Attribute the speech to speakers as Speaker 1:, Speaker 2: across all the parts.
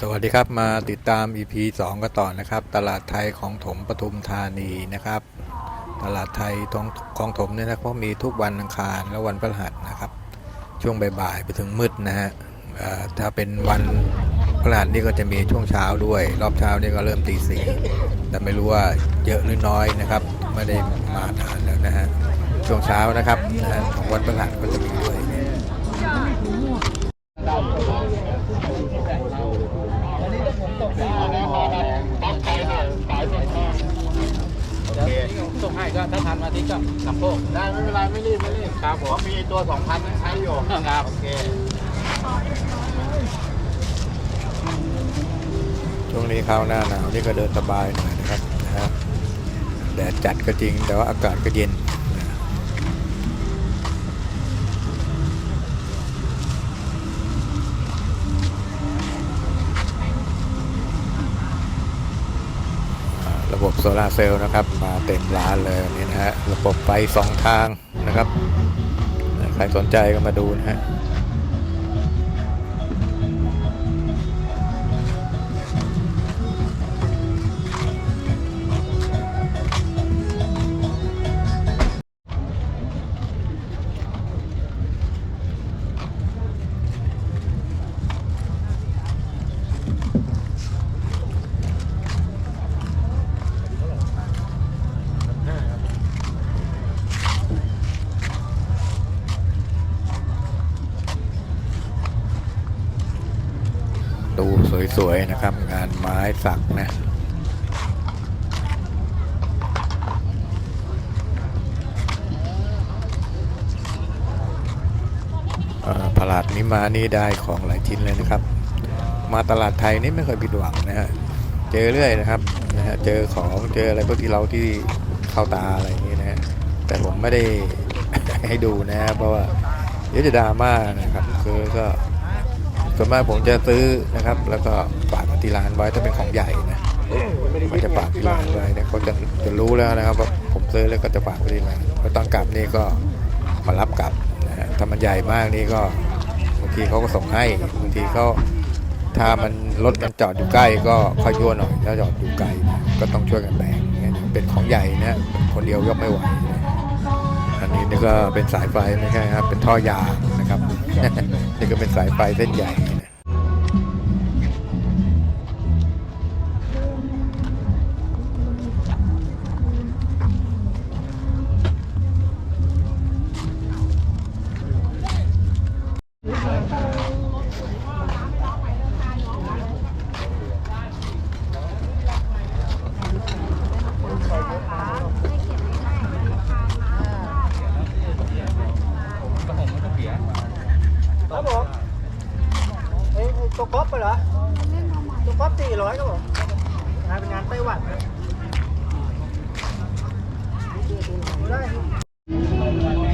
Speaker 1: สวัสดีครับมาติดตาม EP 2กันต่อนะครับ ตลาดไทยของถมปทุมธานีนะครับ ตลาดไทยทองของถมเนี่ยนะก็มีทุกวันอังคารและวันพฤหัสนะครับ ช่วงบ่ายๆไปถึงมืดนะฮะถ้าเป็นวันพฤหัสนี่ก็จะมีช่วงเช้าด้วย รอบเช้านี่ก็เริ่มตีสี่แต่ไม่รู้ว่าเยอะหรือน้อยนะครับ ไม่ได้มานานแล้วนะฮะช่วงเช้านะครับของวันพฤหัสก็จะมีด้วย
Speaker 2: ให้ก็ถ้าทันมาที่ก็สัมโพก
Speaker 3: ได้ไม่เป็นไรไม่รีบไม่รีบ
Speaker 2: ครับผ
Speaker 3: มมีตัวสองพันใช้อยู่
Speaker 2: ครับ
Speaker 3: โอเค
Speaker 1: ช่วงนี้เข้าหน้าหนาวนี่ก็เดินสบายหน่อยนะครับนะฮะแดดจัดก็จริงแต่ว่าอากาศก็เย็นนะอ่าระบบโซลาร์เซลล์นะครับ มาเต็มร้านเลยนี่นะฮะ ระบบไฟสองทางนะครับ ใครสนใจก็มาดูนะฮะ สวยนะครับ งานไม้สักนะเอ่อตลาดนี้มานี่ได้ของหลายชิ้นเลยนะครับ มาตลาดไทยนี่ไม่เคยผิดหวังนะฮะเจอเรื่อยนะครับนะฮะเจอของเจออะไรพวกที่เราที่เข้าตาอะไรอย่างนี้นะฮะแต่ผมไม่ได้ให้ดูนะฮะเพราะว่าเดี๋ยวจะดราม่านะครับคือก็ ส่วนมากผมจะซื้อนะครับ แล้วก็ฝากที่ร้านไว้ถ้าเป็นของใหญ่นะเขาจะฝากที่ร้านไว้เนี่ยเขาจะจะรู้แล้วนะครับว่าผมซื้อแล้วก็จะฝากที่ร้านพอตอนกลับนี่ก็มารับกลับนะฮะถ้ามันใหญ่มากนี่ก็บางทีเขาก็ส่งให้บางทีเขาถ้ามันรถมันจอดอยู่ใกล้ก็ค่อยยั่วหน่อยถ้าจอดอยู่ไกลนะก็ต้องช่วยกันแบกงั้นเป็นของใหญ่นะคนเดียวยกไม่ไหวนะอันนี้นี่ก็เป็นสายไฟไม่ใช่ครับเป็นท่อยางนะครับ นี่ก็เป็นสายไฟเส้นใหญ่
Speaker 3: ตัวก๊อปไปเหรอ ตัวก๊อปสี่ร้อยครับผมงานเป็นงานไต้หวันนะได้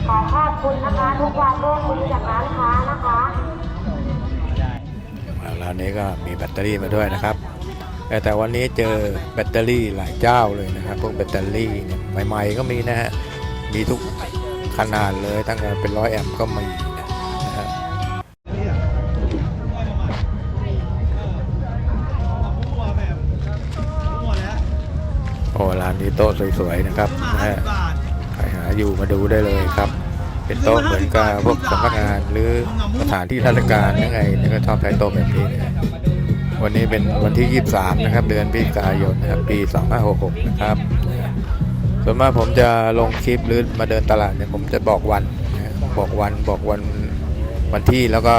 Speaker 4: ขอขอบคุณนะคะทุกวันเริ่มมือจากร้านค้านะคะ
Speaker 1: ร้านนี้ก็มีแบตเตอรี่มาด้วยนะครับ แต่แต่วันนี้เจอแบตเตอรี่หลายเจ้าเลยนะครับ พวกแบตเตอรี่เนี่ยใหม่ๆก็มีนะฮะ มีทุกขนาดเลยตั้งแต่เป็นร้อยแอมป์ก็มี นี้โต๊ะสวยๆนะครับนะฮะใครหาอยู่มาดูได้เลยครับ เป็นโต๊ะเหมือนกับพวกสำนักงานหรือสถานที่ราชการยังไงนี่ก็ชอบใช้โต๊ะแบบนี้นะวันนี้เป็นวันที่ 23 นะครับ เดือนพฤศจิกายนนะครับปี 2566 นะครับ ส่วนมากผมจะลงคลิปหรือมาเดินตลาดเนี่ยผมจะบอกวันบอกวันบอกวันวันที่แล้วก็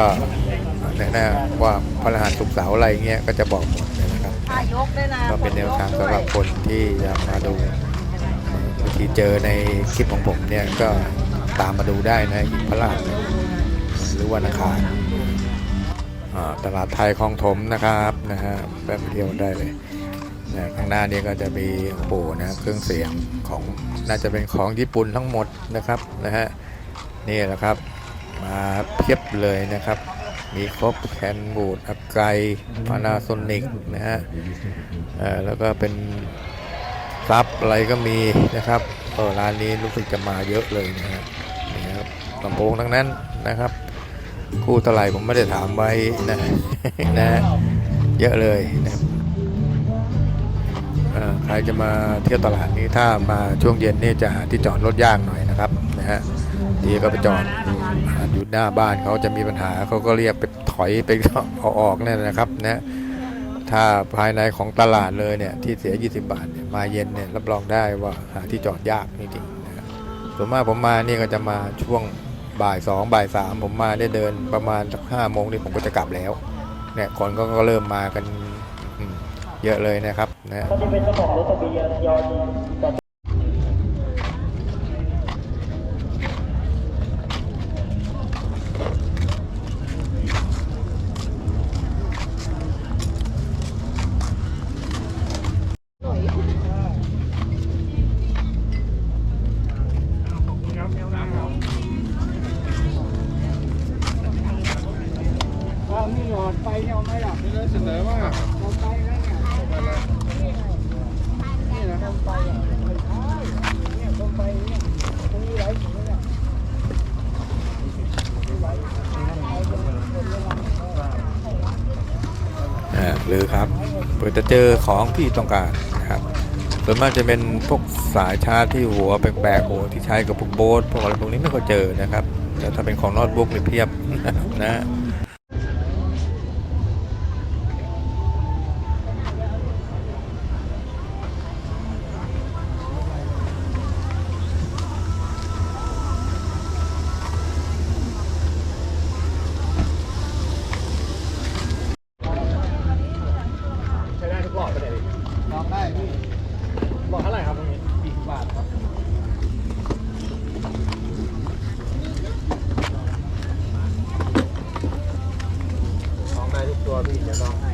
Speaker 1: แนะว่าพระรหัสสุกเสาร์อะไรเงี้ยก็จะบอกหมดนะครับ
Speaker 4: ยกได้นะ
Speaker 1: ก็เป็นแนวทางสำหรับคนที่อยากมาดูบางทีเจอในคลิปของผมเนี่ยก็ตามมาดูได้นะอีกพระราชนะหรือวันอังคารอ่าตลาดไทยคลองถมนะครับนะฮะแป๊บเดียวได้เลยนะข้างหน้านี้ก็จะมีโอ้โหนะเครื่องเสียงของน่าจะเป็นของญี่ปุ่นทั้งหมดนะครับนะฮะนี่แหละครับมาเพียบเลยนะครับ มีครบแคนบูดอาไกพานาโซนิกนะฮะแล้วก็เป็นซับอะไรก็มีนะครับเออร้านนี้รู้สึกจะมาเยอะเลยนะฮะนี่ครับลำโพงทั้งนั้นนะครับ คู่เท่าไหร่ผมไม่ได้ถามไว้นะนะฮะเยอะเลยนะครับใครจะมาเที่ยวตลาดนี้ถ้ามาช่วงเย็นนี่จะหาที่จอดรถยากหน่อยนะครับนะฮะ ทีก็ไปจอดอยู่หน้าบ้านเขาจะมีปัญหาเขาก็เรียกไปถอยไปเอาออกเนี่ยนะครับนะถ้าภายในของตลาดเลยเนี่ยที่เสีย 20 บาทเนี่ยมาเย็นเนี่ยรับรองได้ว่าหาที่จอดยากจริงๆนะส่วนมากผมมานี่ก็จะมาช่วงบ่ายสองบ่ายสามผมมาได้เดินประมาณสักห้าโมงนี่ผมก็จะกลับแล้วเนี่ยคนก็ก็เริ่มมากันเยอะเลยนะครับนะ
Speaker 3: ไปเนี่ยอาไม่หล่ะ
Speaker 2: นี่เลยเสนอว่า
Speaker 3: เอาไปแล้วเนี่ยนี่นะเอาไปเนี่ยต้องไปเนี่ยตรงนี้ไหลอยู่เนี่ย
Speaker 1: อ่าหรือครับเพื่อจะเจอของที่ต้องการนะครับส่วนมากจะเป็นพวกสายชาร์จที่หัวแปลกๆหัวที่ใช้กับพวกโบ๊ทพวกอะไรพวกนี้ไม่ค่อยเจอนะครับแต่ถ้าเป็นของนอตบุ๊กนี่เพียบนะ
Speaker 2: ใช้ได้ทุกหลอดไปเลย
Speaker 3: ลองได้พี่
Speaker 2: บอกเท่าไหร่ครับตรงนี้สี่สิบบาทครับ ลองได้ทุกตัวพี่จะลองให้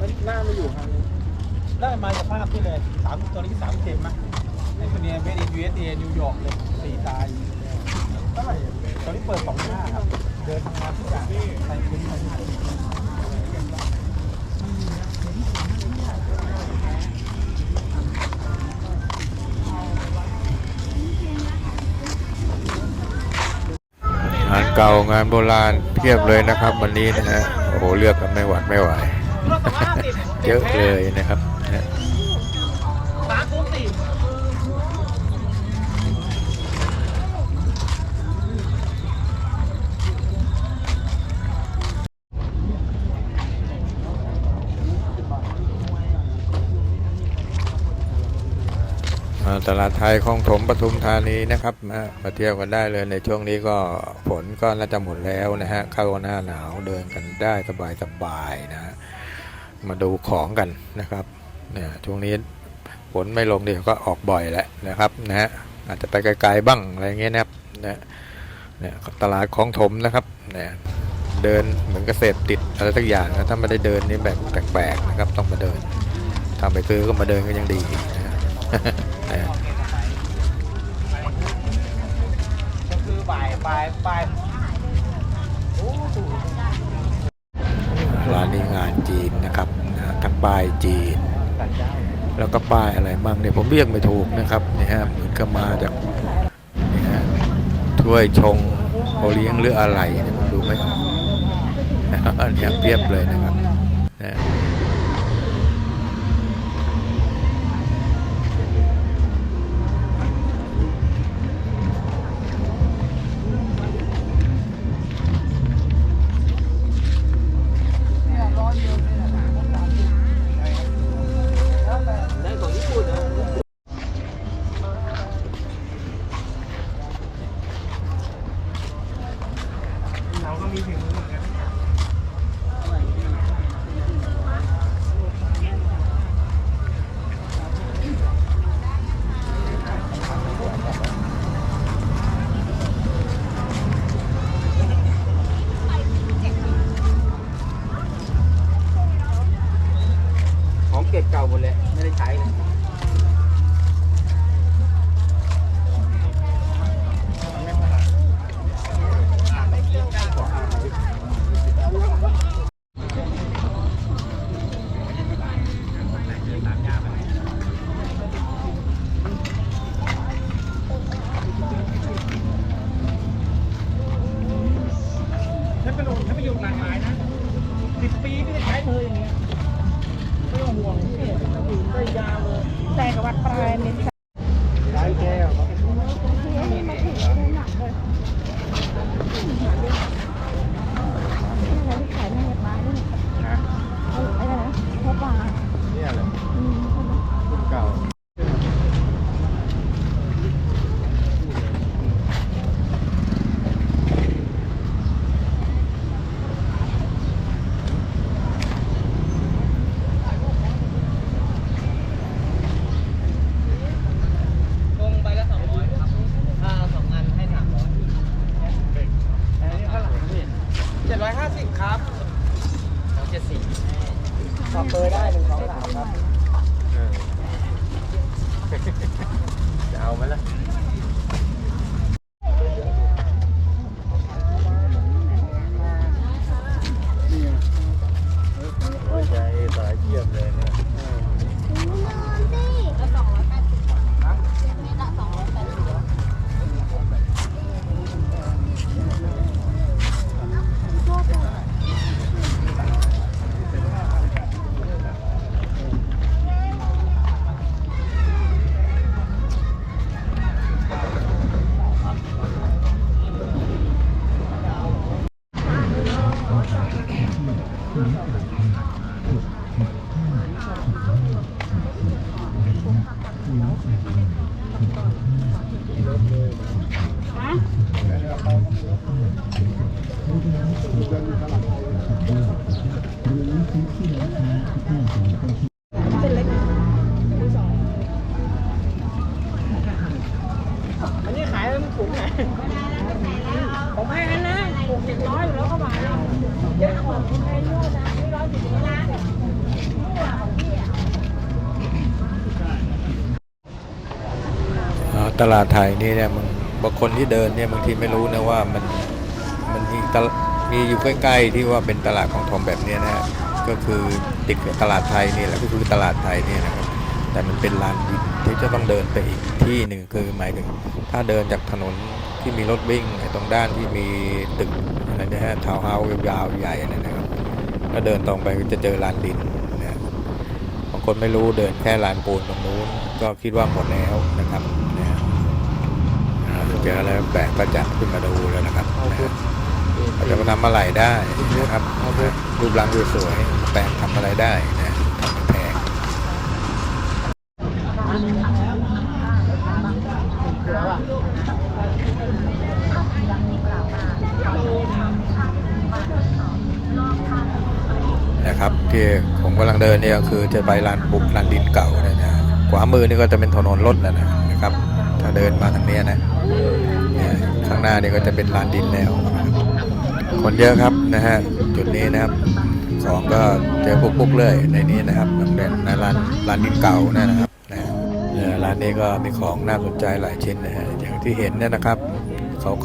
Speaker 3: มันหน้าไม่อยู่ครับได้มาสภาพที่เลย สามตัวนี้สามเข็มมั้ยไอ้คนนี้เมดินยูเอสเอนิวยอร์กเลยสี่ตายเท่าไหร่ตอนนี้เปิดสองหน้าครับ เดินทำงาทุกอย่างใส่คุ้มาที่
Speaker 1: งานเก่างานโบราณเพียบเลยนะครับวันนี้นะฮะโอ้โหเลือกกันไม่หวัดไม่ไหว เยอะเลยนะครับนะฮะ
Speaker 3: สามคุ้มสี่
Speaker 1: อ่า ตลาดไทยคลองถมปทุมธานีนะครับมามาเที่ยวกันได้เลยในช่วงนี้ก็ฝนก็น่าจะหมดแล้วนะฮะเข้าหน้าหนาวเดินกันได้สบายสบายๆนะฮะมาดูของกันนะครับเนี่ยช่วงนี้ฝนไม่ลงเดี๋ยวก็ออกบ่อยแหละนะครับนะฮะอาจจะไปไกลๆบ้างอะไรเงี้ยนะครับนะเนี่ยตลาดคลองถมนะครับเนี่ยเดินเหมือนเกษตรติดอะไรสักอย่างนะถ้าไม่ได้เดินนี่แบบแปลกๆนะครับต้องมาเดินทำไปซื้อก็มาเดินก็ยังดีนะ ฮะนะ
Speaker 3: ก็คือบ่ายบ่ายบ่ายโอ้โห
Speaker 1: ร้านนี้งานจีนนะครับทั้งป้ายจีนแล้วก็ป้ายอะไรบ้างเนี่ยผมเรียกไม่ถูกนะครับนี่ฮะเหมือนกับมาจากนี่ฮะถ้วยชงโอเลี้ยงหรืออะไรเนี่ยผมดูไม่ออกเนี่ยเปรียบเลยนะครับ via bene.
Speaker 3: อันนี้ขายแล้วมันถุงไหนผมให้อันนะถุงเจ็ดร้อยอยู่แล้วก็มาเยอะกว่าผมให้ลูกนะไม่ร้อยสิบล้าน
Speaker 1: ตลาดไทยนี่เนี่ยมึงบางคนที่เดินเนี่ยบางทีไม่รู้นะว่ามันมันมีตลาด มีอยู่ใกล้ๆที่ว่าเป็นตลาดของทอมแบบนี้นะฮะก็คือติดกับตลาดไทยนี่แหละก็คือตลาดไทยเนี่ยนะครับแต่มันเป็นลานดินที่จะต้องเดินไปอีกที่หนึ่งคือหมายถึง ถ้าเดินจากถนนที่มีรถวิ่งตรงด้านที่มีตึกอะไรนะฮะทาวน์เฮาส์ยาวๆใหญ่นั่นะครับก็เดินตรงไปก็จะเจอลานดินนะฮะบางคนไม่รู้เดินแค่ลานปูนตรงนู้นก็คิดว่าหมดแล้วนะครับนะฮะอ่าเจออะไรแปลกก็จับขึ้นมาดูแล้วนะครับนะ ฮะเราจะมาทำอะไรได้นะครับรูปร่างสวยๆแปลงทำอะไรได้นะทำแพงนะครับที่ผมกำลังเดินเนี่ยก็คือจะไปลานบุกลานดินเก่าเนี่ยนะขวามือนี่ก็จะเป็นถนนรถนะนะครับ ถ้าเดินมาทางนี้นะข้างหน้านี่ก็จะเป็นลานดินแล้วนะ คนเยอะครับนะฮะจุดนี้นะครับสองก็เจอปุ๊กๆเลยในนี้นะครับในร้านร้านดินเก่านะครับนะร้านนี้ก็มีของน่าสนใจหลายชิ้นนะฮะอย่างที่เห็นเนี่ยนะครับ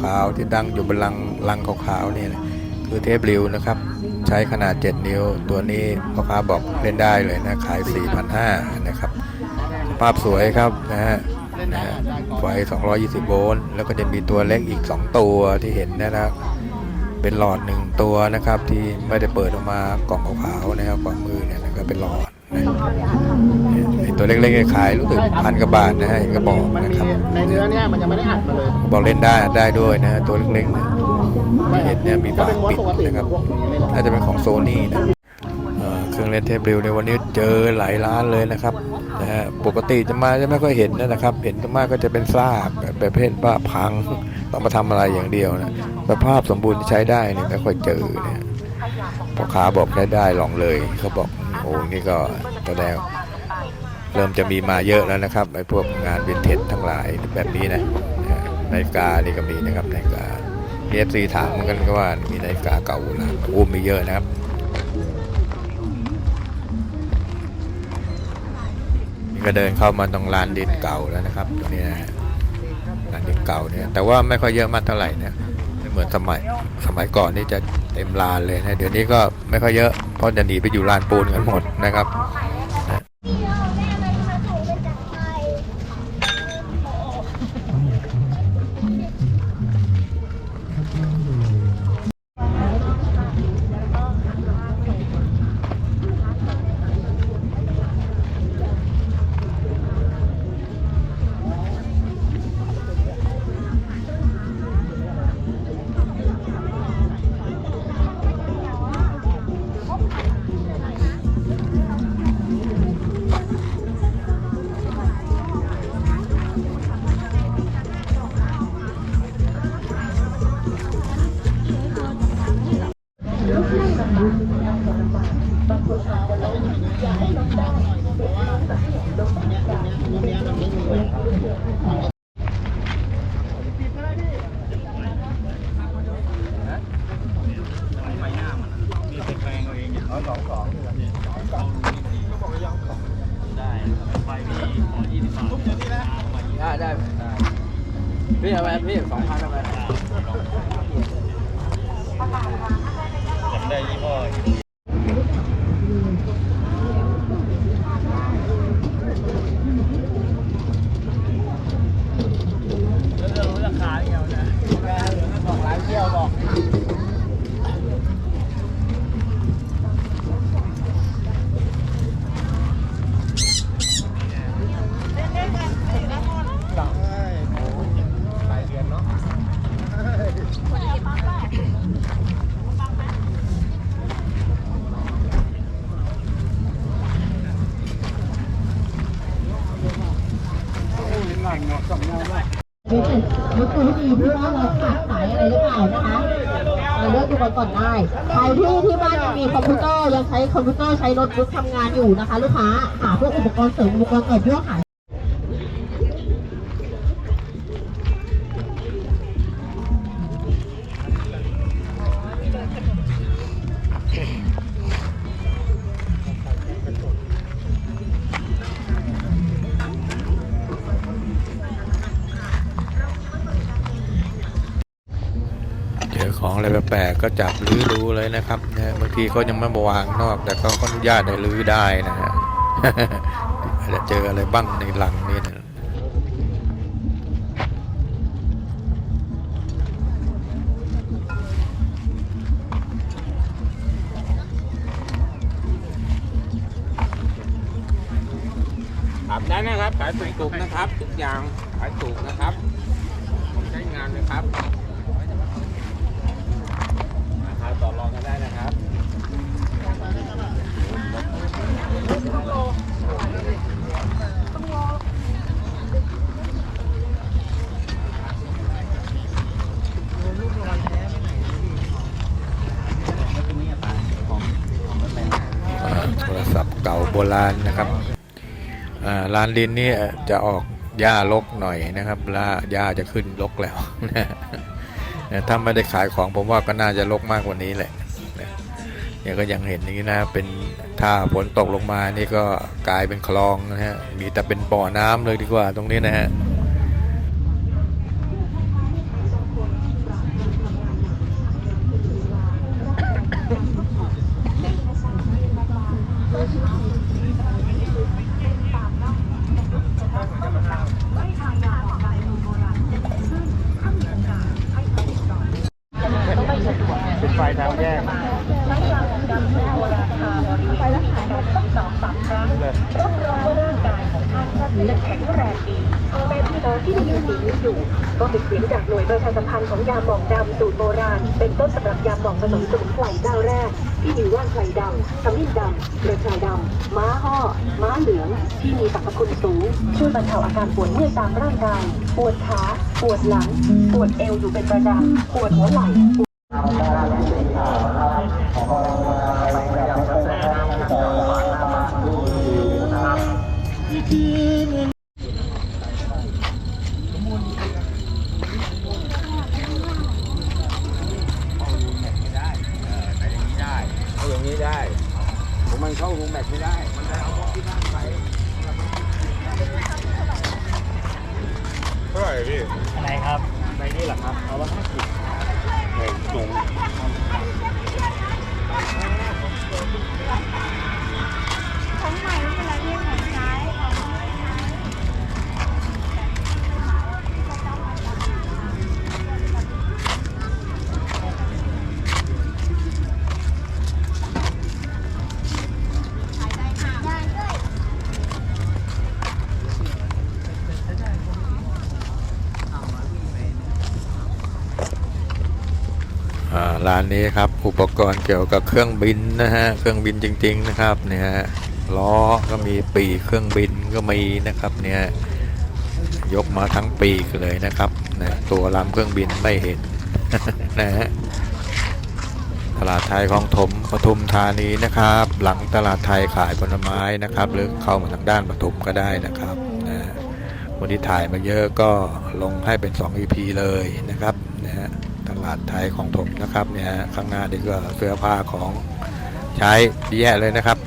Speaker 1: ขาวๆที่ดังอยู่บนลังลังขาวๆนี่นะคือเทปริวนะครับ ใช้ขนาด 7 นิ้ว ตัวนี้พ่อค้าบอกเล่นได้เลยนะขาย 4,500นะครับสภาพสวยครับนะฮะนะฮะไฟ 220 โวลต์แล้วก็จะมีตัวเล็กอีก 2 ตัวที่เห็นนะครับ เป็นหลอดหนึ่งตัวนะครับ ที่ไม่ได้เปิดออกมากล่องขาวๆนะครับขวามือเนี่ยนะครับเป็นหลอดนะเนี่ยไอ้ตัวเล็กๆขายรู้สึกพันกว่าบาทนะฮะเห็นก็บอก
Speaker 2: มัน
Speaker 1: นะ
Speaker 2: มี
Speaker 1: ครับ
Speaker 2: ในเนื้อเนี่ยมันจะไม่ได้อัดมาเลย
Speaker 1: บอกเล่นได้อัดได้ด้วยนะฮะตัวเล็กๆเนี่ยที่เห็นเนี่ยมี
Speaker 2: ถ้า
Speaker 1: ฝา
Speaker 2: เป็นม้วน
Speaker 1: ปิด
Speaker 2: ปกติ
Speaker 1: นะครับ
Speaker 2: พวกนี้ไม่ได้
Speaker 1: น่าจะเป็นของโซนี่นะเอ่อเครื่องเล่นเทปริวในวันนี้เจอหลายร้านเลยนะครับนะฮะปกติจะมาจะไม่ค่อยเห็นนะครับ เห็นจะมากก็จะเป็นซากแบบเพศว่าพังต้องมาทำอะไรอย่างเดียวนะ สภาพสมบูรณ์ที่ใช้ได้เนี่ยไม่ค่อยเจอเนี่ยพ่อค้าบอกได้ได้ลองเลยเขาบอกโอ้นี่ก็แสดงเริ่มจะมีมาเยอะแล้วนะครับไอ้พวกงานวินเทจทั้งหลายแบบนี้นะนะฮะนาฬิกานี่ก็มีนะครับนาฬิกาเอฟซีถามเหมือนกันก็ว่ามีนาฬิกาเก่านะโอ้มีเยอะนะครับนี่ก็เดินเข้ามาตรงลานดินเก่าแล้วนะครับตรงนี้นะลานดินเก่าเนี่ยแต่ว่าไม่ค่อยเยอะมากเท่าไหร่นะ เหมือนสมัยสมัยก่อนนี่จะเต็มลานเลยนะ เดี๋ยวนี้ก็ไม่ค่อยเยอะ เพราะจะหนีไปอยู่ลานปูนกันหมดนะครับ
Speaker 5: คอมพิวเตอร์ใช้โน้ตบุ๊กทำงานอยู่นะคะ ลูกค้าหาพวกอุปกรณ์เสริมอุปกรณ์เกิมเพื่อขาย
Speaker 1: แปลกก็จับลื้อดูเลยนะครับนะฮะบางทีเขายังไม่มาวางนอก แต่เขาก็อนุญาตให้ลื้อได้นะฮะอาจจะเจออะไรบ้างในหลังนี่นะ
Speaker 2: ถามได้นะครับขายถูกนะครับ ทุกอย่างขายถูกนะครับผมใช้งานนะครับ ราคาต่อรองกันได้นะครับ
Speaker 1: อ่าโทรศัพท์เก่าโบราณนะครับอ่าลานดินนี่จะออกหญ้ารกหน่อยนะครับล่าหญ้าจะขึ้นรกแล้วนะ ถ้าไม่ได้ขายของผมว่าก็น่าจะรกมากกว่านี้แหละนะเนี่ยก็ยังเห็นอย่างนี้นะเป็นถ้าฝนตกลงมานี่ก็กลายเป็นคลองนะฮะมีแต่เป็นบ่อน้ำเลยดีกว่าตรงนี้นะฮะ
Speaker 2: เป็นไฟทางแยก
Speaker 4: เป็นโตที่มีสีนี้อยู่ ก็เป็นเสียงจากหน่วยประชาสัมพันธ์ ของยาหมองดำสูตรโบราณ เป็นต้นสำหรับยาหมองผสมสมุนไพรเจ้าแรก ที่มีว่านไพรดำขมิ้นดำกระชายดำม้าห่อม้าเหลือง ที่มีสรรพคุณสูง ช่วยบรรเทาอาการปวดเมื่อยตามร่างกาย ปวดขา ปวดหลัง ปวดเอวอยู่เป็นประจำปวดหัวไหล่
Speaker 2: พี่
Speaker 3: อะไรครับใบนี้เหรอครับเอาละห้าสิบ
Speaker 2: เห็นสูง
Speaker 6: ของา
Speaker 1: ร้านนี้ครับ อุปกรณ์เกี่ยวกับเครื่องบินนะฮะ เครื่องบินจริง ๆ นะครับเนี่ยฮะล้อก็มีปีกเครื่องบินก็มีนะครับเนี่ยยกมาทั้งปีกเลยนะครับนะตัวลำเครื่องบินไม่เห็นนะฮะตลาดไทยของถมปทุมธานีนะครับ หลังตลาดไทยขายผลไม้นะครับ หรือเข้ามาทางด้านปทุมก็ได้นะครับนะวันที่ถ่ายมาเยอะก็ลงให้เป็น 2 EP เลยนะครับ ตลาดไทยของถมนะครับเนี่ยข้างหน้านี่ก็เสื้อผ้าของใช้เยอะแยะเลยนะครับ